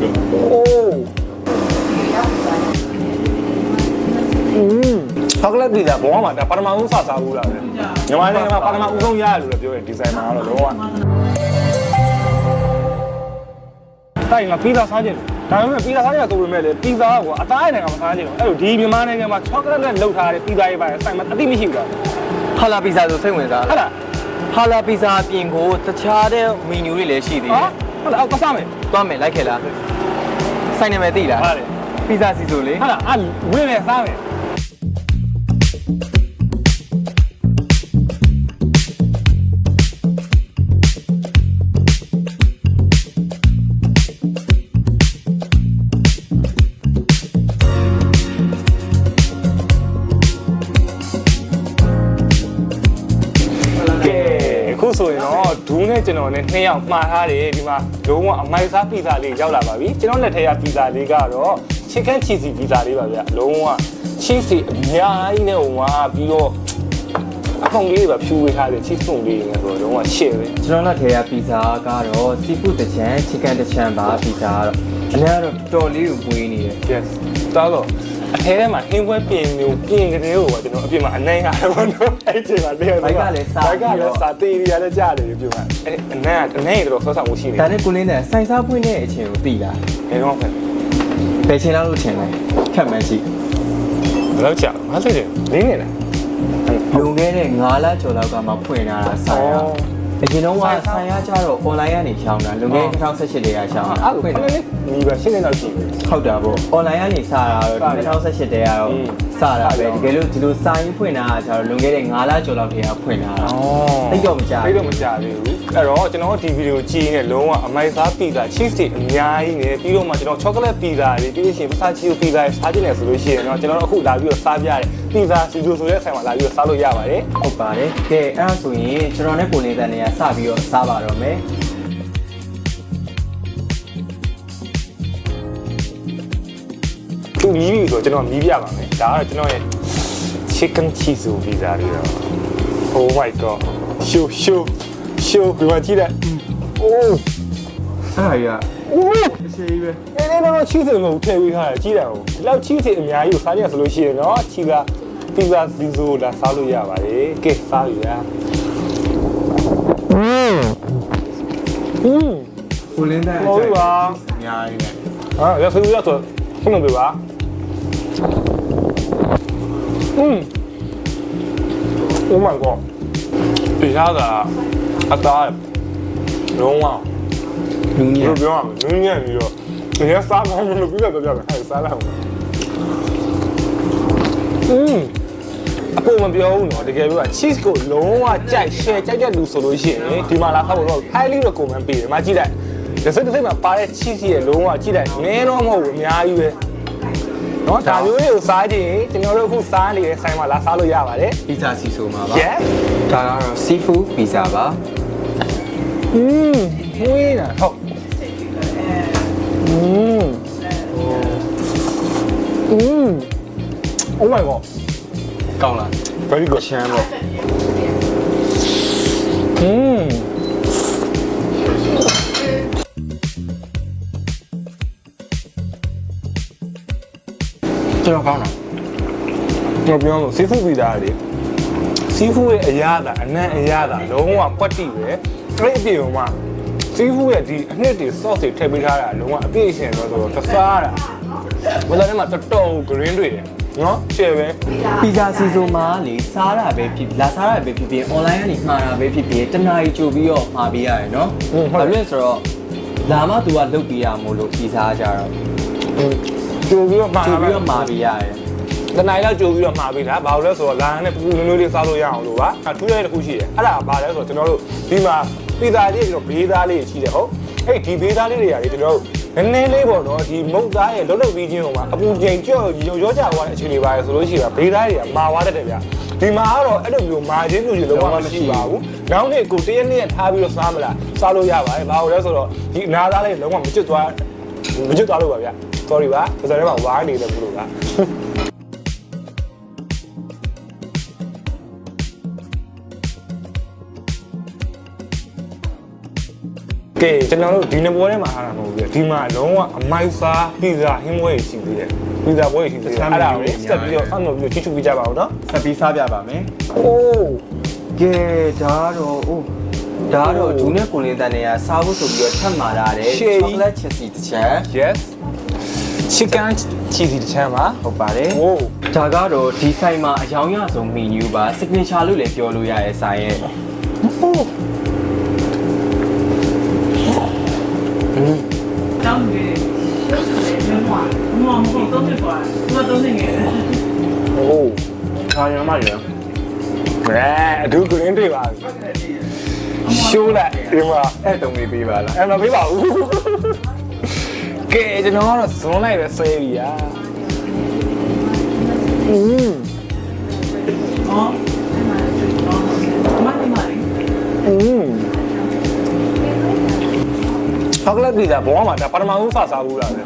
အိုးอืมချောကလက်ပီဇာဘောမှာဒါပထမဦးစစားဘူးလားဗျမြန်မာနိုင်ငံမှာပထမဦးဆုံးရရလို့လည်းပြောတယ်ဒီဇိုင်နာကတော့လုံးဝတိုင်းမှာပီဇာစားခြင်းဒါပေမဲ့ပီဇာစားခြင်းကဆိုပေမဲ့လေပီဇာကအသားရနိုင်ငံမှာစားခြင်းတော့အဲ့လိုဒီမြန်မာနိုင်ငံမှာချောကလက်နဲ့လုပ်ထားတဲ့ပီဇာရေးပါတယ်ဆိုင်မှာအတိမရှိဘူးလားဟာလာပီဇာဆိုစိတ်ဝင်စားဟုတ်လားဟာလာပီဇာအပြင်ကိုတခြားတဲ့မီနူတွေလည်းရှိသေးတယ် ဟာဟုတ်လားအောက်ကစားမယ်သွားမယ်လိုက်ခဲ့လားစိုက်နေမယ်သိလားဟုတ်တယ်ပီဇာစီဆိုလေဟုတ်လားအဲ့ဝင်းနဲ့စားမယ် ဒူးနဲ့ကျွန်တော်နဲ့နှစ်ယောက်မှားထားတယ်ဒီမှာလုံးဝအမိုက်စားပီဇာလေးရောက်လာပါပြီကျွန်တော်လက်ထက်ကပီဇာလေးကတော့ chicken cheesy ပီဇာလေးပါဗျလုံးဝ cheese တွေအများကြီးနဲ့ဟိုမှာပြီးတော့အဖုံလေးတွေပါဖြူဝေးထားတဲ့ cheese ဖုံလေးတွေနဲ့ဆိုတော့လုံးဝ share ပဲကျွန်တော်လက်ထဲကပီဇာကတော့ seafood တစ်ချမ်း chicken တစ်ချမ်းပါပီဇာကတော့အများတော့တော်လေးကိုပွေးနေတယ် yes တော်တော့ အထဲထဲမှာဟင်းပွဲပြင်မျိုးပြင်ကလေးကိုပါကျွန်တော်အပြင်မှာအနိုင်ရတယ်ဘောနော်အဲ့ဒီချိန်မှာတည်းဘိုက်ကလည်းစာတေးရီရတဲ့ကြားတယ်ပြပါအဲ့အနမ်းအနမ်းရတော့ဆောဆောက်မှုရှိနေဒါနဲ့ကိုလင်းတဲ့စိုက်စားပွင့်တဲ့အချိန်ကိုသိလားဘယ်တော့မှဘယ်ချိန်လောက်လို့ထင်လဲခက်မှန်းရှိဘယ်တော့ကြာမသိတယ်လင်းနေလားလွန်ခဲ့တဲ့9လကျော်လောက်ကမှဖွင့်လာတာဆိုင်ရ အရင်တော့ကဆိုင်ရကြတော့ online ကနေရှောင်းတာလွန်ခဲ့တဲ့2018တည်းကရှောင်းတာအဲ့ဒါလည်းဒီပဲရှင်းနေတော့ရှိတယ်ဟုတ်တာပေါ့ online ကနေစတာတော့2018တည်းကတော့စတာပဲတကယ်လို့ဒီလိုစာရင်းဖွင့်တာကကျတော့လွန်ခဲ့တဲ့9လကျော်လောက်တည်းကဖွင့်လာတာတိတ်တော့မကြတိတ်တော့မကြသေးဘူးအဲ့တော့ကျွန်တော်ဒီဗီဒီယိုကြည့်နေလုံးဝအမိုက်စားပီဇာ cheese တွေအများကြီးနေပြီးတော့မှကျွန်တော် chocolate pizza တွေပြီးလို့ရှိရင်ပစာချီပီဇာစားကြည့်နေဆိုလို့ရှိရင်တော့ကျွန်တော်အခုလာပြီးတော့စားပြရတယ်ပီဇာစီဂျိုဆိုတဲ့ဆိုင်မှာလာပြီးတော့စားလို့ရပါတယ် ဟုတ်ပါတယ်ကဲအဲ့ဒါဆိုရင်ကျွန်တော်နဲ့ကိုနေတဲ့နေရာစပြီးတော့စားပါတော့မယ် သူမြည်ပြီဆိုတော့ကျွန်တော်မြည်ပြပါမယ်ဒါကတော့ကျွန်တော်ရဲ့ chicken cheese pizza လေးတော့ oh my god ရှိုးရှိုးရှိုးပြန်ကြည့်လိုက် oh အဲ့ဒါကြီးက oh အရှိကြီးပဲအဲ့ဒါတော့ cheese ကိုထည့်ဝေးထားတယ်ကြည့်တယ်ဟိုဒီလောက် cheese အများကြီးကိုစားကြဆိုလို့ရှိရင်တော့ cheese က pizza zizo လာစားလို့ရပါတယ်ကဲစားပြီလား mm mm ကိုလင်းတဲ့ဟုတ်ပါအများကြီးနဲ့ဟာရဆူရတော့ခုနကပါ อืม Oh my god ဒီဟာကအသားလုံးဝ လူညံ ဘယ်လိုပြောရမလဲနင်းညံ့ပြီးတော့ဒီကစားကောင်းလို့ပြီးတော့ပြောပြမယ်ဟဲ့စားလိုက်အောင်อืมအပေါ်မပြောဘူးเนาะတကယ်ပြောတာ cheese ကိုလုံးဝကြိုက် share ကြိုက်တဲ့လူဆိုလို့ရှိရင်ဒီမှာလာဖတ်ဖို့တော့ highly recommend ပေးတယ်မကြည့်လိုက်ဒီစက်တစ်စိတ်မှာပါတဲ့ cheese ရဲ့လုံးဝကြည့်လိုက်နည်းတော့မဟုတ်ဘူးအများကြီးပဲ เนาะဒါမျိုးတွေကိုစားကြည့်ရင်ကျွန်တော်တို့အခုစားနေတဲ့ဆိုင်မှာလာစားလို့ရပါတယ် ပီဇာစီဆိုမှာပါ yes ဒါကတော့ seafood pizza ပါ อืมဟွေးတာဟုတ်อืมอืม Oh my god ကောင်းလား very good ချမ်းပေါ့ อืม ကျွန်တော်ကောင်းတာကျွန်တော်ပြောလို့ seafood pizza လေ seafood ရဲ့အရသာအနံ့အရသာလုံးဝပွက်တိပဲအဲ့ဒီအပြင်မှာ seafood ရဲ့ဒီအနှစ်တွေ sauce တွေထည့်ပေးထားတာလုံးဝအပြည့်အရှင်တော့ဆိုတော့တစားတာဘယ်လိုလဲမှာတော်တော် green တွေတယ်နော်ရှယ်ပဲပီဇာစီဆိုမှာလေစားတာပဲဖြစ်လာစားတာပဲဖြစ်ဖြစ် online ကနေမှာတာပဲဖြစ်ဖြစ်တနားကြီးကြိုပြီးတော့မှာပေးရတယ်နော်ဘာဖြစ်လဲဆိုတော့လာမှ तू ကလုတ်ပေးရမို့လို့ပီဇာကြတော့ ကြိုပြီးတော့မှာကြိုပြီးတော့မှာပေးရတယ်တနိုင်လောက်ကြိုပြီးတော့မှာပေးတာဘာလို့လဲဆိုတော့လာနဲ့ပူပူနွေးနွေးလေးစားလို့ရအောင်လို့ပါအထူးရတဲ့တစ်ခုရှိတယ်အဲ့ဒါဘာလဲဆိုတော့ကျွန်တော်တို့ဒီမှာပီဇာလေးကျွန်တော်ဘေးသားလေးရှိတယ်ဟုတ်အဲ့ဒီဘေးသားလေးတွေရတယ်ကျွန်တော်တို့နည်းနည်းလေးပေါ့နော်ဒီမုတ်သားရဲ့လုံးလုံးပြီးချင်းဟိုမှာအပူချိန်ကြော့ရောရောကြသွားတဲ့အခြေအနေပါလေဆိုလို့ရှိတာဘေးသားတွေကမာသွားတတ်တယ်ဗျဒီမှာကတော့အဲ့လိုမျိုးမာချင်းမျိုးချင်းလုံးဝမရှိပါဘူးနောက်နေ့ကိုတရက်နေ့ထားပြီးတော့စားမလားစားလို့ရပါတယ်ဘာလို့လဲဆိုတော့ဒီအနာသားလေးလုံးဝမကျွတ်သွား မကျွတ်သွားလို့ပါဗျ sorry ပါပဇာထဲမှာဝိုင်းနေတယ်ဘလို့ပါကဲကဲကျွန်တော်တို့ဒီနဘောထဲမှာထားတာမဟုတ်ဘူးပြဒီမှာလုံးဝအမိုက်စားပီဇာဟင်းပွဲကြီးရှိသေးတယ်ပီဇာပွဲကြီးရှိသေးတယ်အဲ့ဒါကိုစက်ပြီးတော့ဆောင်းလို့ပြီးတော့ချိချူပြကြပါဦးနော်ဆက်ပြီးစားပြပါမယ်အိုးကဲဒါတော့အိုး ဒါတော့ဒူနဲ့ကိုလင်းတန်တွေကစားဖို့ဆိုပြီးတော့ထပ်မာလာတယ် ရှေ့ကြီး ချောကလက်ချစ်စီတစ်ချမ်း yes chicken cheesy တစ်ချမ်းပါ ဟုတ်ပါတယ် โอ้ ဒါကတော့ဒီဆိုင်မှာအယောင်ရဆုံးမီနူပါ signature လို့လည်းပြောလို့ရရဲ့ဆိုင်ရဲ့ 当女休息的人话，我们我都是管，我都是女人。 โอ้ ခါရမရ แหมအဒူကရင်းတွေ့ပါပြီ ရှိုးလိုက်ဒီမှာအဲ့တုံးလေးပေးပါလားအဲ့မပေးပါဘူးကဲကျွန်တော်ကတော့ဇွန်လိုက်ပဲဆွဲပြီอ่ะอืมอ๋อมาดิมาดิอืมဟောကလက်ပြည်သားဘောမှာဒါပထမဦးစစားဘူးလားလေ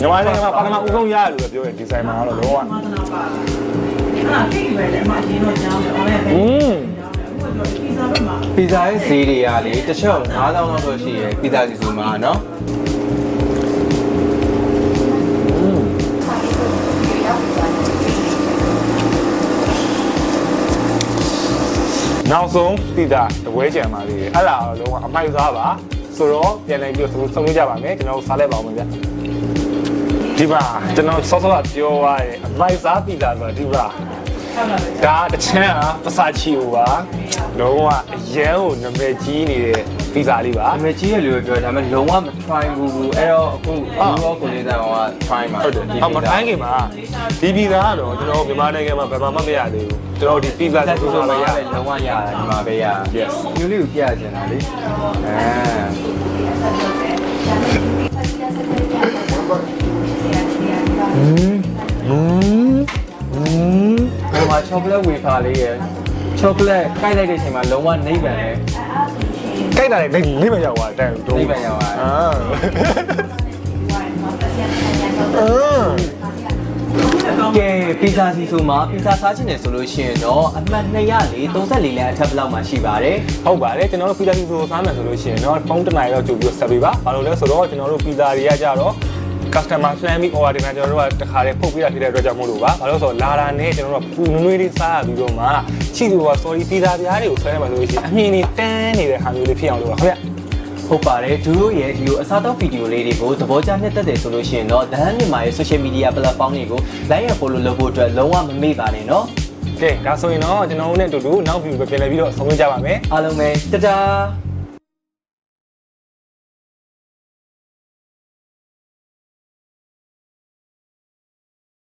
ညီမလေးကပထမဦးဆုံးရရလို့ပြောတယ်ဒီဇိုင်နာကတော့ဘောကမာသနာပါအဲ့ဒါကိတ်ပဲလေအမအရင်တော့ကြောင်းတယ်အော်လည်းပဲอืม ပီဇာရဲ့ဈေးတွေကလေတစ်ချက်9000လောက်တော့ရှိရယ်ပီဇာစီဆိုမှာเนาะနောက်ဆုံးပီတာတပွဲကြံပါသေးတယ်အဲ့ဒါလုံးဝအမိုက်စားပါဆိုတော့ပြန်လိုက်ပြီးတော့ဆုံးလို့ကြပါမယ်ကျွန်တော်တို့စားလိုက်ပါအောင်ဗျာဒီမှာကျွန်တော်ဆော့ဆော့ပြောရတဲ့အမိုက်စားပီတာဆိုတာဒီမှာဒါတချမ်းအားပစာချီဟိုပါ လုံးဝအရန်ကိုနာမည်ကြီးနေတဲ့ပီဇာလေးပါအမေကြီးရလို့ပြောဒါပေမဲ့လုံးဝမ try ဘူးဘူးအဲ့တော့အခုရောကိုလေးတန်က try မှာဟုတ်တယ်အမတိုင်းခင်ပါဒီပီဇာကတော့ကျွန်တော်မြန်မာနိုင်ငံမှာဘယ်မှာမှမရသေးဘူးကျွန်တော်ဒီပီဇာဆိုဆိုမရလုံးဝရတာဒီမှာပဲရ Yes မျိုးလေးကိုပြရချင်တာလေအဲဟွန်းဟွန်းဟွန်းဟိုမှာ chocolate wafer လေးရယ် chocolate ကိုက်လိုက်တဲ့အချိန်မှာလုံးဝနိဗ္ဗာန်ပဲကြိုက်တာလေနေမရောက်သွားတယ်တိုးနိဗ္ဗာန်ရောက်သွားတယ်အာအင်းကဲပီဇာစီဆိုမှာပီဇာစားချင်တယ်ဆိုလို့ရှိရင်တော့အမှတ်200လေ34လမ်းအထက်ဘလောက်မှာရှိပါတယ်ဟုတ်ပါတယ်ကျွန်တော်တို့ပီဇာစီဆိုစားမယ်ဆိုလို့ရှိရင်တော့ဖုန်းတစ်နိုင်တော့ကြိုပြီးတော့ဆက်ပေးပါဘာလို့လဲဆိုတော့ကျွန်တော်တို့ပီဇာတွေကကြတော့ customer လှမ်းပြီး order တင်တာကျွန်တော်တို့ကတခါတည်းဖုတ်ပေးတာဖြစ်တဲ့အတွက်ကြောင့်မို့လို့ပါဘာလို့ဆိုတော့လာတာနဲ့ကျွန်တော်တို့ကပူနွေးနွေးလေးစားရပြီးတော့မှချီသူက sorry စီစာပြားတွေကိုဆွဲနေမှာဆိုလို့ရှိရင်အမြင်တွေတန်းနေတဲ့ဟာမျိုးလေးဖြစ်အောင်လုပ်ပါခင်ဗျဟုတ်ပါတယ်သူတို့ရဲ့ဒီလိုအစားတောက်ဗီဒီယိုလေးတွေကိုသဘောကျမျှတက်တယ်ဆိုလို့ရှိရင်တော့ဒဟန်မြန်မာရဲ့ social media platform တွေကို like and follow လုပ်ဖို့အတွက်လုံးဝမမေ့ပါနဲ့နော်ကဲဒါဆိုရင်တော့ကျွန်တော်တို့နဲ့အတူတူနောက် view ပဲပြန်လည်ပြီးတော့ဆောင်ရွက်ကြပါမယ်အားလုံးပဲတတား